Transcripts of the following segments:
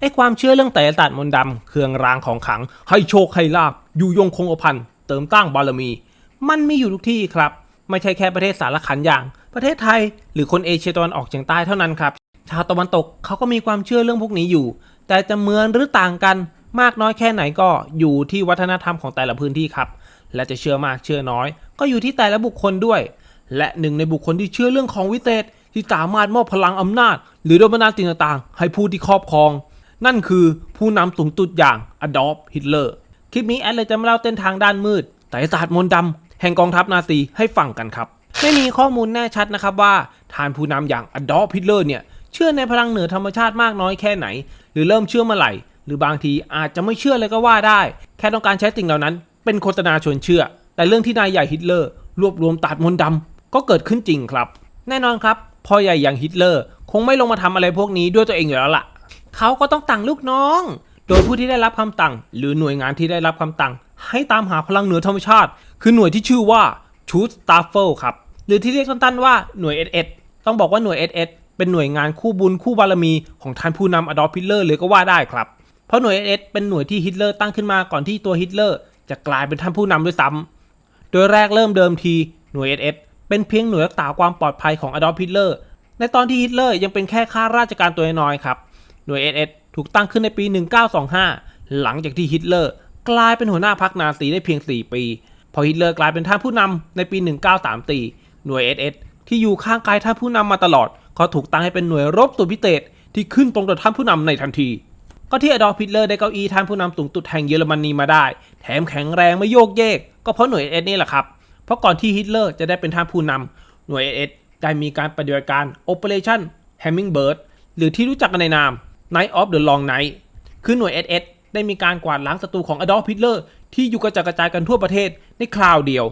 ไอ้ความเชื่อเรื่องไตรศาสตร์มนต์ดำเครื่องรางของขัง ให้โชคให้ลาบอยู่ยงคงกระพันเติมตั้งบารมี มันมีอยู่ทุกที่ครับ ไม่ใช่แค่ประเทศสารขันอย่าง ประเทศไทย หรือคนเอเชียตะวันออกเฉียงใต้เท่านั้นครับ ชาวตะวันตกเขาก็มีความเชื่อเรื่องพวกนี้อยู่ แต่จะเหมือนหรือต่างกันมากน้อยแค่ไหนก็อยู่ที่วัฒนธรรมของแต่ละพื้นที่ครับ และจะเชื่อมากเชื่อน้อย ก็อยู่ที่แต่ละบุคคลด้วย และหนึ่งในบุคคลที่เชื่อเรื่องของวิเศษที่สามารถมอบพลังอำนาจ หรือโดนบันดาลสิ่งต่างๆ ให้ผู้ที่ครอบครอง นั่นคือผู้นำสูงสุดอย่างอดอล์ฟฮิตเลอร์ คลิปนี้แอดเลยจะมาเล่าเส้นทางด้านมืดไตรศาสตร์มนต์ดำแห่งกองทัพนาซีให้ฟังกันครับ ไม่มีข้อมูลแน่ชัดนะครับว่าทานผู้นำอย่างอดอล์ฟฮิตเลอร์เนี่ยเชื่อในพลังเหนือธรรมชาติมากน้อยแค่ไหน หรือเริ่มเชื่อเมื่อไหร่ หรือบางทีอาจจะไม่เชื่อเลยก็ว่าได้ แค่ต้องการใช้สิ่งเหล่านั้น เป็นโฆษณาชวนเชื่อ แต่เรื่องที่นายใหญ่ฮิตเลอร์รวบรวมตัดมนต์ดำก็เกิดขึ้นจริงครับ แน่นอนครับพ่อใหญ่อย่างฮิตเลอร์ คงไม่ลงมาทำอะไรพวกนี้ด้วยตัวเองอยู่แล้วล่ะ เขาก็ต้องตั้งลูกน้อง โดยผู้ที่ได้รับคำสั่งหรือหน่วยงานที่ได้รับคำสั่งให้ตามหาพลังเหนือธรรมชาติ คือหน่วยที่ชื่อว่าชูสตาร์เฟลครับ หรือที่เรียกสั้นๆว่าหน่วย SS ต้องบอกว่าหน่วย SS เป็นหน่วยงานคู่บุญคู่บารมีของท่านผู้นำอดอล์ฟฮิตเลอร์เลยก็ว่าได้ครับ เพราะหน่วย SS เป็นหน่วยที่ฮิตเลอร์ตั้งขึ้นมาก่อนที่ตัวฮิตเลอร์จะกลายเป็นท่านผู้นำด้วยซ้ำโดยแรกเริ่มเดิมทีหน่วย SS เป็นเพียงหน่วยรักษาความปลอดภัยของอดอล์ฟฮิตเลอร์ในตอนที่ฮิตเลอร์ยังเป็นแค่ข้าราชการตัวน้อยครับ หน่วย SS ถูกตั้งขึ้นในปี 1925 หลังจากที่ฮิตเลอร์กลายเป็นหัวหน้าพรรคนาซีได้เพียง 4 ปี พอฮิตเลอร์กลายเป็นท่านผู้นำในปี 1934 หน่วย SS ที่อยู่ข้างกายท่านผู้นำมาตลอด ก็ถูกตั้งให้เป็นหน่วยรบตัวพิเศษที่ขึ้นตรงต่อท่านผู้นำในทันที ก็ที่อดอล์ฟฮิตเลอร์ได้เก้าอี้ท่านผู้นำสูงสุดแห่งเยอรมนีมาได้ แถมแข็งแรงไม่โยกเยก ก็เพราะหน่วย SS นี่แหละครับ เพราะก่อนที่ฮิตเลอร์จะได้เป็นท่านผู้นำหน่วย SS ได้มีการปฏิบัติการ Operation Hummingbird หรือที่รู้จักกันในนาม Night of the Long Night คือหน่วย SS ได้มีการกวาดล้างศัตรูของอดอล์ฟฮิตเลอร์ที่อยู่กระจายกระจายกันทั่วประเทศในคราวเดียว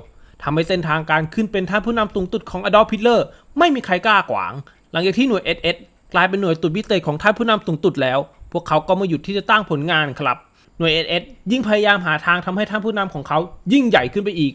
ทำให้เส้นทางการขึ้นเป็นท่านผู้นำสูงสุดของอดอล์ฟฮิตเลอร์ไม่มีใครกล้าขวาง หลังจากที่หน่วย SS กลายเป็นหน่วยตุดพิเศษของท่านผู้นำสูงสุดแล้ว พวกเขาก็ไม่หยุดที่จะตั้งผลงานครับ หน่วย SS ยิ่งพยายามหาทางทำให้ท่านผู้นำของเขายิ่งใหญ่ขึ้นไปอีก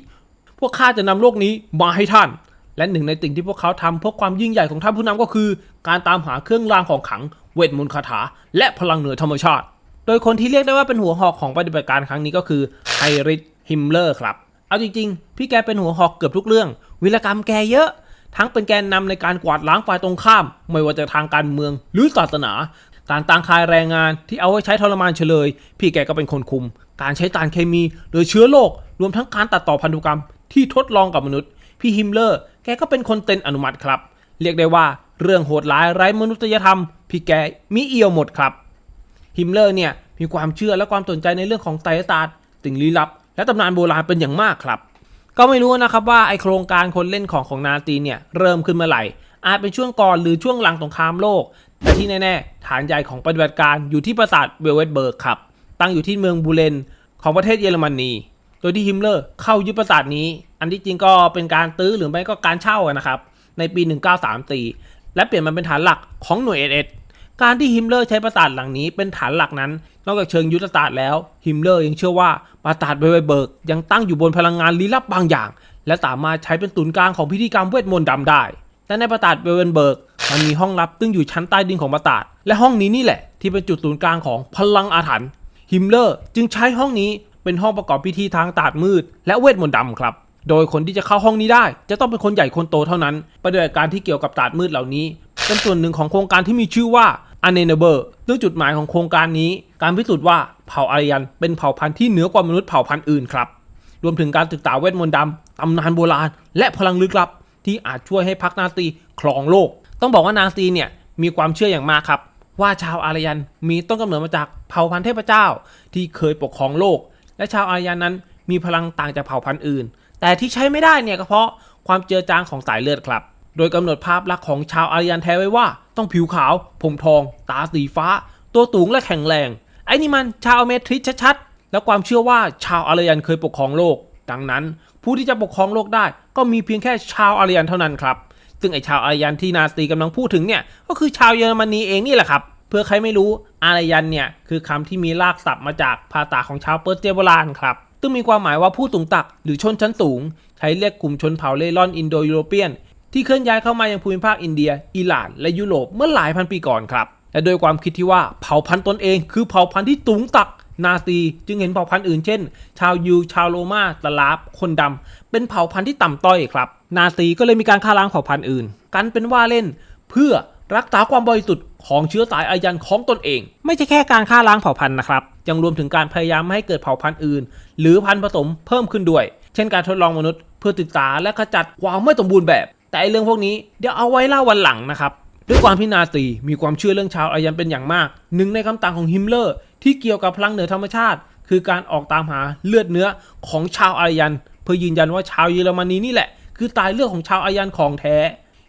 พวกข้าจะนำโลกนี้มาให้ท่าน และหนึ่งในสิ่งที่พวกเขาทำเพื่อความยิ่งใหญ่ของท่านผู้นำก็คือ การตามหาเครื่องรางของขลังเวทมนต์คาถา และพลังเหนือธรรมชาติ โดยคนที่เรียกได้ว่าเป็นหัวหอกของปฏิบัติการครั้งนี้ก็คือไฮริชฮิมเลอร์ครับ เอาจริงๆ พี่แกเป็นหัวหอกเกือบทุกเรื่อง วิรกรรมแกเยอะ ทั้งเป็นแกนนำในการกวาดล้างฝ่ายตรงข้าม ไม่ว่าจะทางการเมืองหรือศาสนาการต่างคายแรงงานที่เอาไว้ใช้ทรมานเฉลย พี่แกก็เป็นคนคุม การใช้สารเคมีหรือเชื้อโรครวมทั้งการตัดต่อพันธุกรรมที่ทดลองกับมนุษย์ พี่ฮิมเลอร์ แกก็เป็นคนเต็นอนุมัติครับ เรียกได้ว่า เรื่องโหดร้ายไร้มนุษยธรรม พี่แกมีเอียวหมดครับ ฮิมเลอร์เนี่ยมีความเชื่อและความสนใจในเรื่องของไสยศาสตร์สิ่งลี้ลับ และตำนานโบราณเป็นอย่างมากครับ ก็ไม่รู้นะครับว่าไอโครงการคนเล่นของของนาซีเนี่ยเริ่มขึ้นเมื่อไหร่ อาจเป็นช่วงก่อนหรือช่วงหลังสงครามโลก แต่ที่แน่ๆ ฐานใหญ่ของปฏิบัติการอยู่ที่ปราสาทเวลเวตเบิร์กครับ ตั้งอยู่ที่เมืองบูเลนของประเทศเยอรมนี โดยที่ฮิมเลอร์เข้ายึดปราสาทนี้ อันที่จริงก็เป็นการตื้อหรือไม่ก็การเช่านะครับ ในปี 1934 และเปลี่ยนมันเป็นฐานหลักของหน่วยเอเอการที่ฮิมเลอร์ใช้ปราสาทหลังนี้เป็นฐานหลักนั้น นอกจากเชิงยุทธศาสตร์แล้ว ฮิมเลอร์ยังเชื่อว่าปราสาทเวลเบิร์กยังตั้งอยู่บนพลังงานลี้ลับบางอย่าง และสามารถใช้เป็นศูนย์กลางของพิธีกรรมเวทมนต์ดำได้และในปราสาทเวลเบิร์กมันมีห้องลับซึ่งอยู่ชั้นใต้ดินของปราสาท และห้องนี้นี่แหละ ที่เป็นจุดศูนย์กลางของพลังอาถรรพ์ฮิมเลอร์จึงใช้ห้องนี้เป็นห้องประกอบพิธีทางตาดมืด และเวทมนต์ดำครับ โดยคนที่จะเข้าห้องนี้ได้ จะต้องเป็นคนใหญ่คนโตเท่านั้นปฏิบัติการที่เกี่ยวกับตาดมืดเหล่านี้ เป็นส่วนหนึ่งของโครงการที่มีชื่อว่า u n e n a b l e ซึ่งจุดหมายของโครงการนี้ การพิสูจน์ว่าเผ่าอารยัน เป็นเผ่าพันธุ์ที่เหนือกว่ามนุษย์เผ่าพันธุ์อื่นครับ รวมถึงการศึกษาเวทมนต์ดำตำนานโบราณ และพลังลึกลับ ที่อาจช่วยให้พรรคนาซีครองโลก ต้องบอกว่านาซีเนี่ยมีความเชื่ออย่างมากครับว่าชาวอารยันมีต้นกำเนิดมาจากเผ่าพันธุ์เทพเจ้า ที่เคยปกครองโลก และชาวอารยันนั้นมีพลังต่างจากเผ่าพันธุ์อื่น แต่ที่ใช้ไม่ได้เนี่ยก็เพราะความเจือจางของสายเลือดครับ โดยกำหนดภาพลักษณ์ของชาวอารยันแท้ไว้ว่า ต้องผิวขาว ผมทอง ตาสีฟ้า ตัวสูงและแข็งแรง ไอ้นี่มันชาวเมทริสชัดๆ แล้วความเชื่อว่าชาวอารยันเคยปกครองโลก ดังนั้น ผู้ที่จะปกครองโลกได้ ก็มีเพียงแค่ชาวอารยันเท่านั้นครับ ซึ่งไอชาวอารยันที่นาซีกำลังพูดถึงเนี่ยก็คือชาวเยอรมนีเองนี่แหละครับเพื่อใครไม่รู้อารยันเนี่ยคือคำที่มีรากศัพท์มาจากภาษาของชาวเปอร์เซียโบราณครับ ซึ่งมีความหมายว่าผู้สูงตักหรือชนชั้นสูง ใช้เรียกกลุ่มชนเผ่าเล่ร่อนอินโดยุโรเปียน ที่เคลื่อนย้ายเข้ามายังภูมิภาคอินเดีย อิหร่าน และยุโรปเมื่อหลายพันปีก่อนครับ และโดยความคิดที่ว่าเผ่าพันธุ์ตนเองคือเผ่าพันธุ์ที่สูงตักนาซีจึงเห็นเผ่าพันธุ์อื่นเช่น ชาวยูชาวโรมาสลาฟคนดำเป็นเผ่าพันธุ์ที่ต่ำต้อยครับ นาซีก็เลยมีการฆ่าล้างเผ่าพันธุ์อื่น กันเป็นว่าเล่น เพื่อรักษาความบริสุทธิ์ ของเชื้อสายอายันของตนเอง ไม่ใช่แค่การฆ่าล้างเผ่าพันธุ์นะครับ ยังรวมถึงการพยายามไม่ให้เกิดเผ่าพันธุ์อื่น หรือพันธุ์ผสมเพิ่มขึ้นด้วย เช่นการทดลองมนุษย์เพื่อศึกษาและขจัดความไม่สมบูรณ์แบบ แต่ไอเรื่องพวกนี้เดี๋ยวเอาไว้เล่าวันหลังนะครับด้วยความที่นาซีมีความเชื่อเรื่องชาวอายันเป็นอย่างมาก หนึ่งในคำต่างของฮิมเลอร์ที่เกี่ยวกับพลังเหนือธรรมชาติ คือการออกตามหาเลือดเนื้อของชาวอายัน เพื่อยืนยันว่าชาวเยอรมนีนี่แหละ คือตายเลือดของชาวอายันของแท้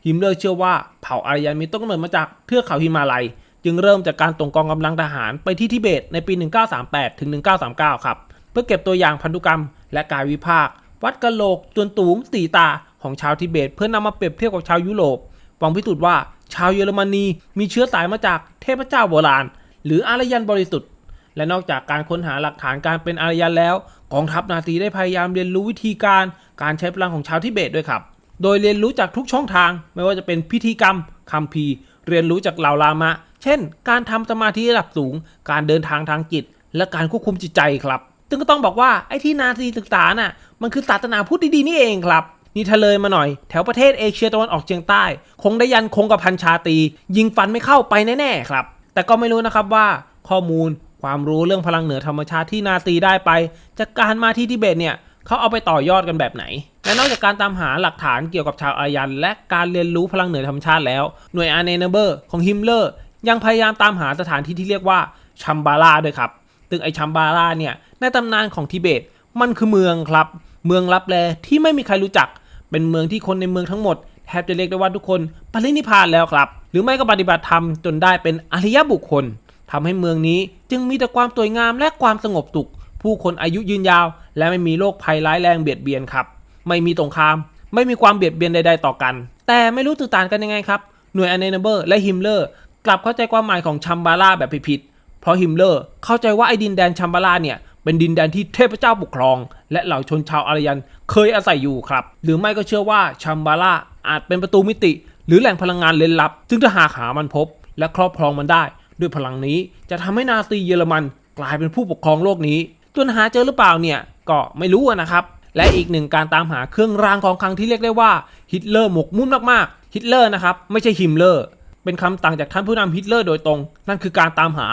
ฮิมเลอร์เชื่อว่าเผ่าอารยันมีต้นกำเนิดมาจากเทือกเขาฮิมาลัย จึงเริ่มจากการส่งกองกำลังทหารไปที่ทิเบตในปี 1938 ถึง 1939 ครับ เพื่อเก็บตัวอย่างพันธุกรรม และกายวิภาค วัดกะโหลกส่วนตูงสีตาของชาวทิเบต เพื่อนำมาเปรียบเทียบกับชาวยุโรปหวังพิสูจน์ว่าชาวเยอรมนีมีเชื้อสายมาจากเทพเจ้าโบราณ หรืออารยันบริสุทธิ์และนอกจากการค้นหาหลักฐานการเป็นอารยันแล้ว กองทัพนาซีได้พยายามเรียนรู้วิธีการการใช้พลังของชาวทิเบตด้วยครับ โดยเรียนรู้จากทุกช่องทาง ไม่ว่าจะเป็นพิธีกรรมคัมภีเรียนรู้จากเหล่าลามะ เช่น การทำสมาธิระดับสูง การเดินทางทางจิต และการควบคุมจิตใจครับซึ่งก็ต้องบอกว่าไอ้ที่นาซีศึกษาน่ะมันคือศาสนาพุทธดีๆนี่เองครับนี่ทะเลยมาหน่อย แถวประเทศเอเชียตะวันออกเฉียงใต้ คงได้ยันคงกับพันชาตี ยิงฟันไม่เข้าไปแน่ๆครับ แต่ก็ไม่รู้นะครับว่าข้อมูลความรู้เรื่องพลังเหนือธรรมชาติที่นาซีได้ไป จากการมาที่ทิเบตเนี่ยเขาเอาไปต่อยอดกันแบบไหน และนอกจากการตามหาหลักฐานเกี่ยวกับชาวอายัน และการเรียนรู้พลังเหนือธรรมชาติแล้ว หน่วยอาร์เนเนเบอร์ของฮิมเลอร์ยังพยายามตามหาสถานที่ที่เรียกว่าชัมบาราด้วยครับซึ่งไอชัมบาราเนี่ยในตำนานของทิเบตมันคือเมืองครับ เมืองลับแลที่ไม่มีใครรู้จัก เป็นเมืองที่คนในเมืองทั้งหมดแทบจะเรียกได้ว่าทุกคนปรินิพพานแล้วครับ หรือไม่ก็ปฏิบัติธรรมจนได้เป็นอริยบุคคลทำให้เมืองนี้จึงมีแต่ความสวยงามและความสงบสุข ผู้คนอายุยืนยาว และไม่มีโรคภัยร้ายแรงเบียดเบียนครับ ไม่มีสงคราม ไม่มีความเบียดเบียนใด ๆ ต่อกัน แต่ไม่รู้ตื่นตางกันยังไงครับ หน่วยอเนเบอร์และฮิมเลอร์กลับเข้าใจความหมายของชัมบาราแบบผิดๆเพราะฮิมเลอร์เข้าใจว่าไอ้ดินแดนชัมบาราเนี่ยเป็นดินแดนที่เทพเจ้าปกครอง และเหล่าชนชาวอารยันเคยอาศัยอยู่ครับ หรือไม่ก็เชื่อว่าชัมบาราอาจเป็นประตูมิติ หรือแหล่งพลังงานลึกลับ ซึ่งถ้าหาหามันพบ และครอบครองมันได้ ด้วยพลังนี้จะทำให้นาซีเยอรมัน กลายเป็นผู้ปกครองโลกนี้จนหาเจอหรือเปล่าเนี่ยก็ไม่รู้นะครับ และอีกหนึ่งการตามหาเครื่องรางของขลังที่เรียกได้ว่าฮิตเลอร์หมกมุ่นมากๆฮิตเลอร์นะครับไม่ใช่ฮิมเลอร์เป็นคำต่างจากท่านผู้นำฮิตเลอร์โดยตรง นั่นคือการตามหา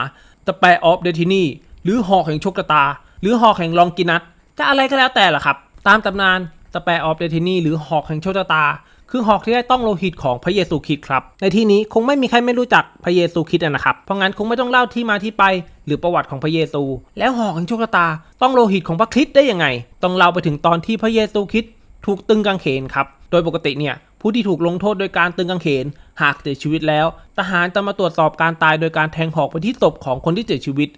The Pair of Destiny หรือหอกแห่งโชคชะตา หรือหอกแห่งลองกินัทจะอะไรก็แล้วแต่ล่ะครับ ตามตำนาน The Pair of Destiny หรือหอกแห่งโชคชะตา คือหอกที่ได้ต้องโลหิตของพระเยซูคริสต์ครับ ในที่นี้คงไม่มีใครไม่รู้จักพระเยซูคริสต์นะครับ เพราะงั้นคงไม่ต้องเล่าที่มาที่ไป หรือประวัติของพระเยซู แล้วหอกแห่งโชคชะตา ต้องโลหิตของพระคริสต์ได้ยังไง ต้องเล่าไปถึงตอนที่พระเยซูคริสต์ถูกตึงกางเขนครับ โดยปกติเนี่ยผู้ที่ถูกลงโทษโดยการตึงกางเขน หากเสียชีวิตแล้ว ทหารจะมาตรวจสอบการตายโดยการแทงหอกไปที่ศพของคนที่เสียชีวิต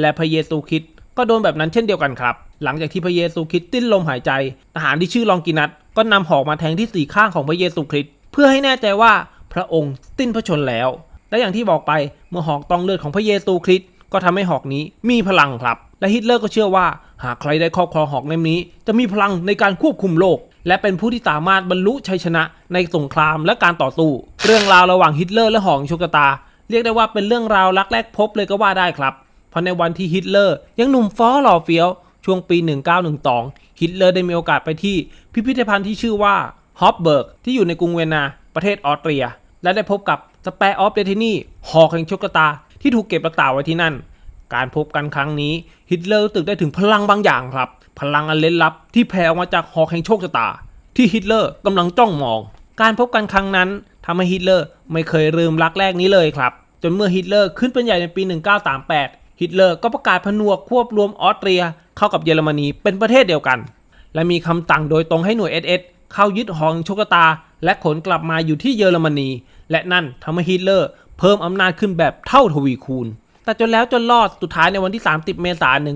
และพระเยซูคริสต์ ก็โดนแบบนั้นเช่นเดียวกันครับ หลังจากที่พระเยซูคริสต์สิ้นลมหายใจทหารที่ชื่อลองกินัสก็นำหอกมาแทงที่สี่ข้างของพระเยซูคริสต์เพื่อให้แน่ใจว่าพระองค์สิ้นพระชนแล้ว และอย่างที่บอกไปเมื่อหอกต้องเลือดของพระเยซูคริสต์ก็ทำให้หอกนี้มีพลังครับ และฮิตเลอร์ก็เชื่อว่า หากใครได้ครอบครองหอกเล่มนี้ จะมีพลังในการควบคุมโลก และเป็นผู้ที่สามารถบรรลุชัยชนะในสงครามและการต่อสู้เรื่องราวระหว่างฮิตเลอร์และหอกโชกตา เรียกได้ว่าเป็นเรื่องราวรักแรกพบเลยก็ว่าได้ครับ เพราะในวันที่ฮิตเลอร์ยังหนุ่มฟ้อหล่อเฟี้ยว ช่วงปี 1912 ฮิตเลอร์ได้มีโอกาสไปที่พิพิธภัณฑ์ที่ชื่อว่าฮอปเบิร์กที่อยู่ในกรุงเวียนนา ประเทศออสเตรีย และได้พบกับสเปร์ออฟเดทินีหอกแห่งโชกตา ที่ถูกเก็บรักษาไว้ที่นั่น การพบกันครั้งนี้ฮิตเลอร์รู้สึกได้ถึงพลังบางอย่างครับ พลังอันเล้นลับที่แผ่ออกมาจากหอกแห่งโชคชะตา ที่ฮิตเลอร์กำลังจ้องมอง การพบกันครั้งนั้นทำให้ฮิตเลอร์ไม่เคยลืมรักแรกนี้เลยครับ จนเมื่อฮิตเลอร์ขึ้นเป็นใหญ่ในปี 1938 ฮิตเลอร์ก็ประกาศผนวกควบรวมออสเตรียเข้ากับเยอรมนีเป็นประเทศเดียวกัน และมีคำสั่งโดยตรงให้หน่วย SS เข้ายึดหองโชคชะตา และขนกลับมาอยู่ที่เยอรมนี และนั่นทำให้ฮิตเลอร์เพิ่มอำนาจขึ้นแบบเท่าทวีคูณ แต่จนแล้วจนรอดสุดท้ายในวันที่ 30 เมษายน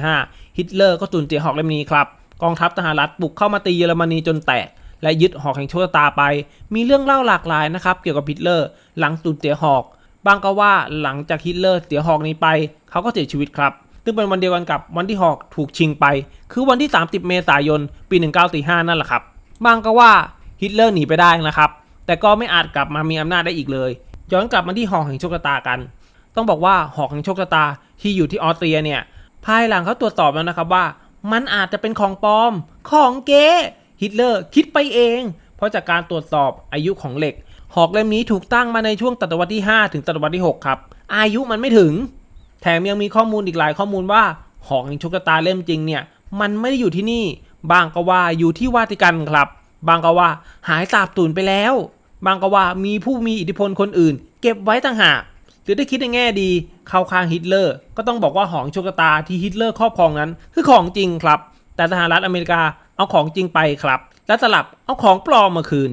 1945 ฮิตเลอร์ก็สูญเสียหอกเล่มนี้ครับกองทัพสหารรัฐบุกเข้ามาตีเยอรมนีจนแตก และยึดหอกแห่งโชคตาไป มีเรื่องเล่าหลากหลายนะครับเกี่ยวกับฮิตเลอร์ หลังสูญเสียหอก บางก็ว่าหลังจากฮิตเลอร์เสียหอกนี้ไป เขาก็เสียชีวิตครับ ซึ่งเป็นวันเดียวกันกับวันที่หอกถูกชิงไป คือวันที่ 30 เมษายน ปี 1945 นั่นแหละครับบางก็ว่าฮิตเลอร์หนีไปได้นะครับ แต่ก็ไม่อาจกลับมามีอำนาจได้อีกเลย ย้อนกลับมาที่หอกแห่งโชคชะตากัน ต้องบอกว่าหอกแห่งโชคชะตาที่อยู่ที่ออสเตรียเนี่ย ภายหลังเขาตรวจสอบแล้วนะครับว่า มันอาจจะเป็นของปลอม ของเก๊ฮิตเลอร์คิดไปเอง เพราะจากการตรวจสอบอายุของเหล็ก หอกเล่มนี้ถูกตั้งมาในช่วงศตวรรษที่ 5 ถึงศตวรรษที่ 6 ครับ อายุมันไม่ถึง แถมยังมีข้อมูลอีกหลายข้อมูลว่า หอกแห่งโชคชะตาเล่มจริงเนี่ย มันไม่ได้อยู่ที่นี่ บางก็ว่าอยู่ที่วาติกันครับ บางก็ว่าหายสาบสูญไปแล้ว บางก็ว่ามีผู้มีอิทธิพลคนอื่น เก็บไว้ต่างหากหรือถ้าคิดในแง่ดีเข้าข้างฮิตเลอร์ ก็ต้องบอกว่าหองโชคชะตาที่ฮิตเลอร์ครอบครองนั้น คือของจริงครับ แต่สหรัฐอเมริกาเอาของจริงไปครับ และสลับเอาของปลอมมาคืน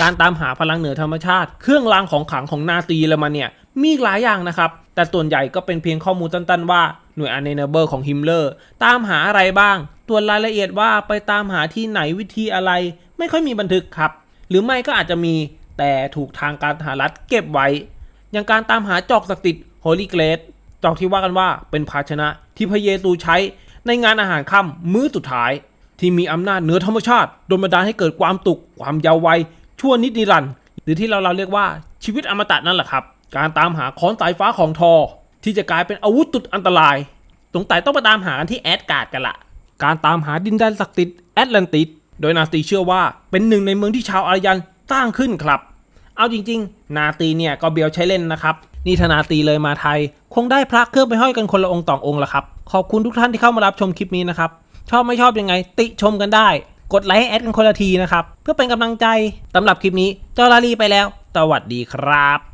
การตามหาพลังเหนือธรรมชาติ เครื่องรางของขลังของนาซีเยอรมันเนี่ยมีหลายอย่างนะครับ แต่ส่วนใหญ่ก็เป็นเพียงข้อมูลตันๆว่าหน่วยอันเนเบอร์ของฮิมเลอร์ตามหาอะไรบ้างตัวรายละเอียดว่าไปตามหาที่ไหนวิธีอะไร ไม่ค่อยมีบันทึกครับ หรือไม่ก็อาจจะมีแต่ถูกทางการทหารรัฐเก็บไว้ อย่างการตามหาจอกศักดิ์สิทธิ์โฮลีเกรดจอกที่ว่ากันว่าเป็นภาชนะที่พระเยซูใช้ในงานอาหารค่ำมื้อสุดท้าย ที่มีอำนาจเหนือธรรมชาติโดนบันดาลให้เกิดความตุกความยาววัย ชั่วนิดนิรันดร์หรือที่เราเราเรียกว่าชีวิตอมตะนั่นแหละครับ การตามหาค้อนสายฟ้าของทอ ที่จะกลายเป็นอาวุธตุดอันตรายสงสัยต้องไปตามหากันที่แอดการ์ดกันละการตามหาดินแดนศักดิ์สิทธิ์แอตแลนติสโดยนาซีเชื่อว่าเป็นหนึ่งในเมืองที่ชาวอารยันสร้างขึ้นครับ เอาจริงๆ นาตีเนี่ยก็เบียวใช้เล่นนะครับนี่ธนาตีเลยมาไทย คงได้พระเครื่องไปห้อยกันคนละองค์ต่ององค์ละครับ ขอบคุณทุกท่านที่เข้ามารับชมคลิปนี้นะครับ ชอบไม่ชอบยังไง ติชมกันได้ กดไลค์ให้แอดกันคนละทีนะครับ เพื่อเป็นกำลังใจสำหรับคลิปนี้เจ้าลาลีไปแล้วสวัสดีครับ